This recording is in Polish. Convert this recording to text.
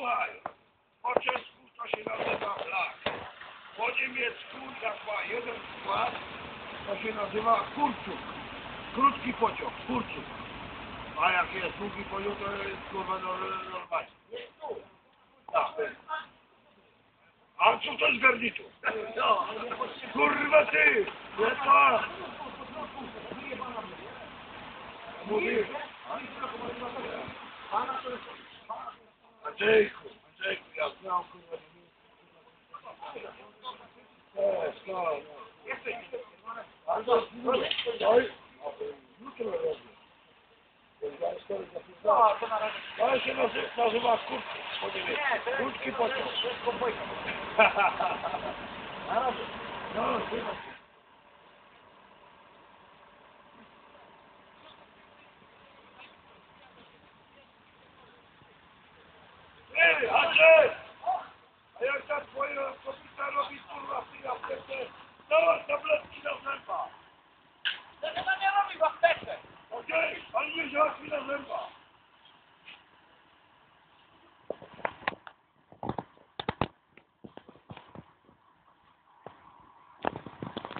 Słuchaj, po czesku to się nazywa flak. Po niemiecku, jak ma jeden skład, to się nazywa kurczuk. Krótki pociąg, kurczuk. A jak jest długi pociąg, to jest kurwa normalnie. Tak, A co to jest garnitur? No. Kurwa ty! Lepa! Mówię. Pana to jest... Andreico, Andreico, não, curva de mim. É, só. Essa aqui, olha. Muito legal. Olha que nós vamos fazer uma curva, pode ver. Tudo que pode. Não, não, não. Zęba. Okej, okay, pan wiedział chwilę zęba.